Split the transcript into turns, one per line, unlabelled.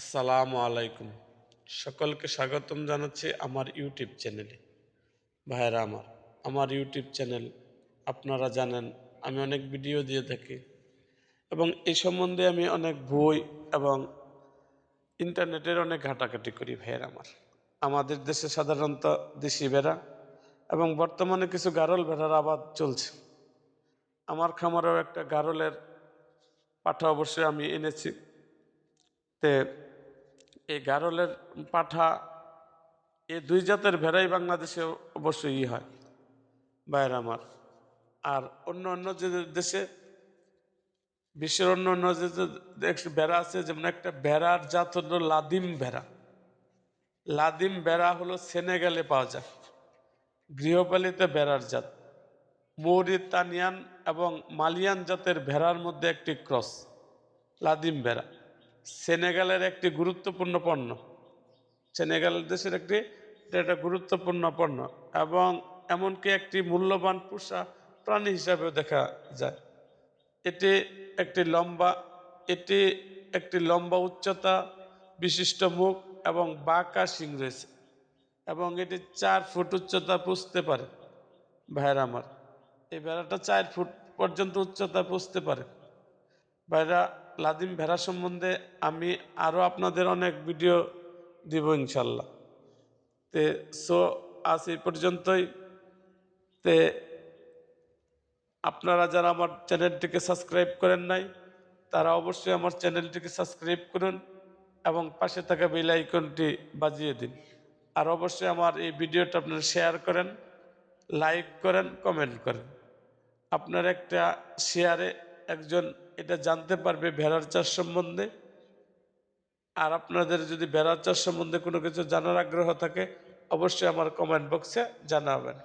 আসসালামু আলাইকুম। সকলকে স্বাগতম জানাচ্ছি আমার ইউটিউব চ্যানেলে। ভাইয়েরা আমার আমার ইউটিউব চ্যানেল আপনারা জানেন, আমি অনেক ভিডিও দিয়ে থাকি এবং এই সম্বন্ধে আমি অনেক বই এবং ইন্টারনেটের অনেক ঘাটাঘাটি করি ভাইয়ের আমার। আমাদের দেশে সাধারণত দেশি ভেড়া এবং বর্তমানে কিছু গারল ভেড়ার আবাদ চলছে। আমার খামারেও একটা গারলের পাঠা অবশ্যই আমি এনেছি। তে এই গারলের পাঠা এই দুই জাতের ভেড়াই বাংলাদেশে অবশ্যই হয়, বাইরে আমার। আর অন্য অন্য যে দেশে, বিশ্বের অন্য অন্য যে ভেড়া আছে, যেমন একটা ভেড়ার জাত হলো লাদিম ভেড়া। লাদিম ভেড়া হলো সেনেগালে পাওয়া যায়, গৃহপালিত ভেড়ার জাত। মৌরিতানিয়ান এবং মালিয়ান জাতের ভেড়ার মধ্যে একটি ক্রস, লাদিম ভেড়া। সেনেগালের একটি গুরুত্বপূর্ণ পণ্য। সেনেগাল দেশের একটি একটা গুরুত্বপূর্ণ পণ্য এবং এমনকি একটি মূল্যবান পোষা প্রাণী হিসাবেও দেখা যায়। এটি একটি লম্বা, এটি একটি লম্বা উচ্চতা, বিশিষ্ট মুখ এবং বাঁকা শিং রয়েছে এবং এটি চার ফুট উচ্চতা পুষতে পারে। ভাইরা আমার, এই ভেড়াটা চার ফুট পর্যন্ত উচ্চতা পুষতে পারে। ভাইরা লাদিম ভেড়া সম্বন্ধে আমি আরও আপনাদের অনেক ভিডিও দিব ইনশাল্লাহ। তে, সো, আজ এই পর্যন্তই। তে, আপনারা যারা আমার চ্যানেলটিকে সাবস্ক্রাইব করেন নাই, তারা অবশ্যই আমার চ্যানেলটিকে সাবস্ক্রাইব করুন এবং পাশে থাকা বেল আইকনটি বাজিয়ে দিন। আর অবশ্যই আমার এই ভিডিওটা আপনারা শেয়ার করেন, লাইক করেন, কমেন্ট করেন। আপনার একটা শেয়ারে একজন এটা জানতে পারবে ভেড়ার চাষ সম্বন্ধে। আর আপনাদের যদি ভেড়ার চাষ সম্বন্ধে কোনো কিছু জানার আগ্রহ থাকে, অবশ্যই আমার কমেন্ট বক্সে জানাবেন।